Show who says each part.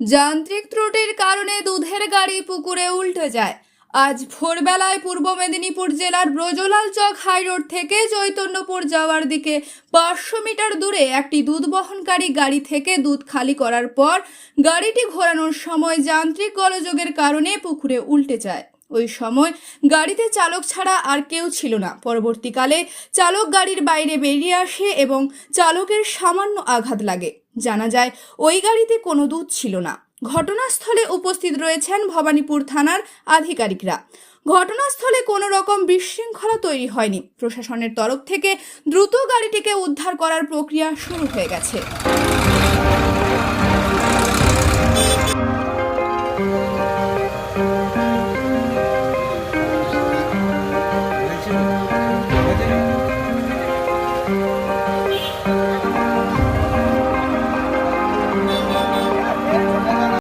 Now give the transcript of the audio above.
Speaker 1: যান্ত্রিক ত্রুটির কারণে দুধের গাড়ি পুকুরে উল্টে যায়। আজ ভোরবেলায় পূর্ব মেদিনীপুর জেলার ব্রজলাল চক হাই রোড থেকে চৈতন্যপুর যাওয়ার দিকে পাঁচশো মিটার দূরে একটি দুধ বহনকারী গাড়ি থেকে দুধ খালি করার পর গাড়িটি ঘোরানোর সময় যান্ত্রিক গোলযোগের কারণে পুকুরে উল্টে যায়। ওই সময় গাড়িতে চালক ছাড়া আর কেউ ছিল না। পরবর্তীকালে চালক গাড়ির বাইরে বেরিয়ে আসে এবং চালকের সামান্য আঘাত লাগে। জানা যায়, ওই গাড়িতে কোনো দুধ ছিল না। ঘটনাস্থলে উপস্থিত রয়েছেন ভবানীপুর থানার আধিকারিকরা। ঘটনাস্থলে কোনো রকম বিশৃঙ্খলা তৈরি হয়নি। প্রশাসনের তরফ থেকে দ্রুত গাড়িটিকে উদ্ধার করার প্রক্রিয়া শুরু হয়ে গেছে।